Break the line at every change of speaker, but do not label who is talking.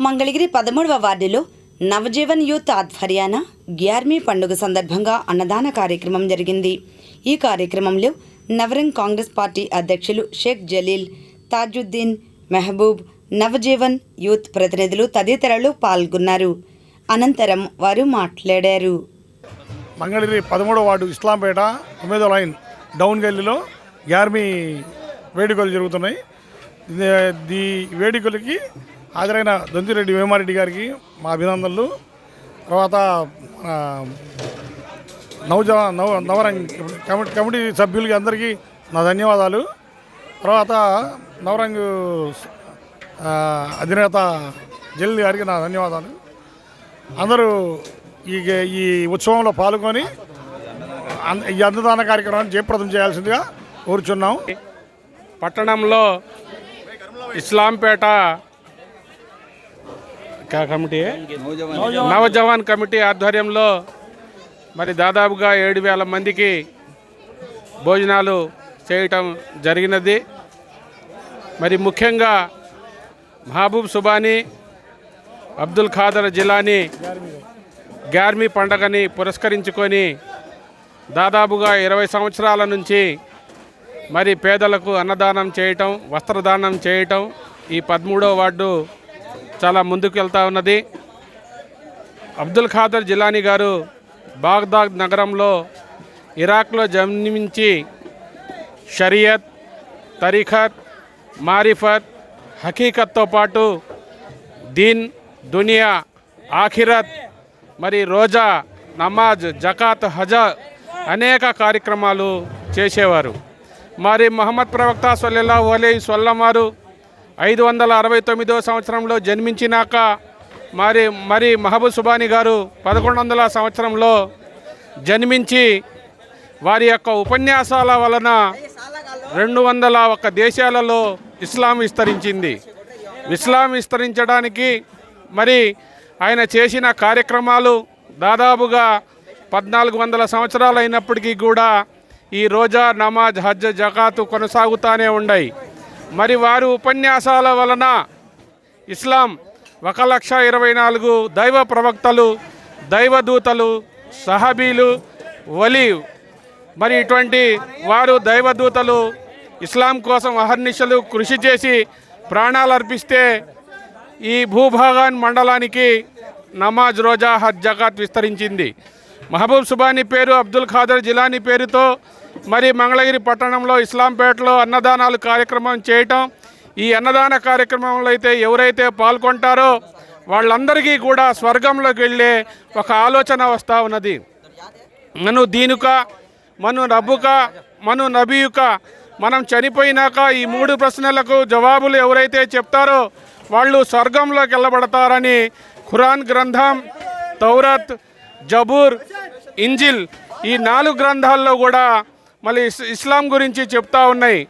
మంగళగిరి పదమూడవ వార్డులో నవజీవన్ యూత్ ఆధ్వర్యాన గ్యార్మీ పండుగ సందర్భంగా అన్నదాన కార్యక్రమం జరిగింది. ఈ కార్యక్రమంలో నవరంగ్ కాంగ్రెస్ పార్టీ అధ్యక్షులు షేక్ జలీల్ తాజుద్దీన్ మెహబూబ్ నవజీవన్ యూత్ ప్రతినిధులు తదితరులు పాల్గొన్నారు. అనంతరం వారు మాట్లాడారు.
మంగళగిరి పదమూడవ వార్డు ఇస్లాంపేట తొమ్మిదో లైన్ డౌన్ గల్లీలో గ్యార్మీ వేడుకలు జరుగుతున్నాయి. ఇది- ఈ వేడుకలకి హాజరైన దొంతిరెడ్డి వేమారెడ్డి గారికి మా అభినందనలు. తర్వాత నవజ నవ నవరంగ్ కమిటీ కమిటీ సభ్యులకి అందరికీ నా ధన్యవాదాలు. తర్వాత నవరంగ్ అధినేత జల్ గారికి నా ధన్యవాదాలు. అందరూ ఈ ఈ ఉత్సవంలో పాల్గొని ఈ అన్నదాన కార్యక్రమాన్ని జయప్రదం చేయాల్సిందిగా కోరుచున్నాం.
పట్టణంలో ఇస్లాంపేట కమిటీ? నవజవాన్. కమిటీ ఆధ్వర్యంలో మరి దాదాపుగా ఏడు వేల మందికి భోజనాలు చేయటం జరిగినది. మరి ముఖ్యంగా మహబూబ్ సుబానీ అబ్దుల్ ఖాదర్ జిలానీ గ్యార్మీ పండగని పురస్కరించుకొని దాదాపుగా ఇరవై సంవత్సరాల నుంచి మరి పేదలకు అన్నదానం చేయటం వస్త్రదానం చేయటం ఈ పదమూడో వార్డు చాలా ముందుకు వెళ్తూ ఉన్నది. అబ్దుల్ ఖాదర్ జిలానీ గారు బాగ్దాద్ నగరంలో ఇరాక్లో జన్మించి షరియత్ తరీఖత్ మారిఫత్ హకీకత్తో పాటు దీన్ దునియా ఆఖిరత్ మరి రోజా నమాజ్ జకాత్ హజ అనేక కార్యక్రమాలు చేసేవారు. మరి మహమ్మద్ ప్రవక్త సల్లల్లాహు అలై స్వల్లం వారు ఐదు వందల అరవై తొమ్మిదో సంవత్సరంలో జన్మించినాక మరి మరి మహబూబ్ సుబాని గారు పదకొండు వందల సంవత్సరంలో జన్మించి వారి యొక్క ఉపన్యాసాల వలన రెండు వందల ఒక్క దేశాలలో ఇస్లాం విస్తరించింది. ఇస్లాం విస్తరించడానికి మరి ఆయన చేసిన కార్యక్రమాలు దాదాపుగా పద్నాలుగు వందల సంవత్సరాలు అయినప్పటికీ కూడా ఈ రోజా నమాజ్ హజ్ జకాతు కొనసాగుతూనే ఉన్నాయి మరి వారి ఉపన్యాసాల వలన ఇస్లాం ఒక లక్ష ఇరవై నాలుగు దైవ ప్రవక్తలు దైవదూతలు సహబీలు వలి మరి ఇటువంటి వారు దైవదూతలు ఇస్లాం కోసం అహర్నిశలు కృషి చేసి ప్రాణాలు అర్పిస్తే ఈ భూభాగాన్ మండలానికి నమాజ్ రోజా హజ్ జకాత్ విస్తరించింది. మహబూబ్ సుబానీ పేరు అబ్దుల్ ఖాదర్ జిలానీ పేరుతో మరి మంగళగిరి పట్టణంలో ఇస్లాంపేటలో అన్నదానాలు కార్యక్రమం చేయటం ఈ అన్నదాన కార్యక్రమంలో అయితే ఎవరైతే పాల్గొంటారో వాళ్ళందరికీ కూడా స్వర్గంలోకి వెళ్ళే ఒక ఆలోచన వస్తూ ఉన్నది. మను దీనుక మను నబ్బుక మను నబియుక మనం చనిపోయినాక ఈ మూడు ప్రశ్నలకు జవాబులు ఎవరైతే చెప్తారో వాళ్ళు స్వర్గంలోకి వెళ్ళబడతారని ఖురాన్ గ్రంథం తౌరత్ జబూర్ ఇంజిల్ ఈ నాలుగు గ్రంథాల్లో కూడా మళ్ళీ ఇస్- ఇస్లాం గురించి చెప్తా ఉన్నాయి.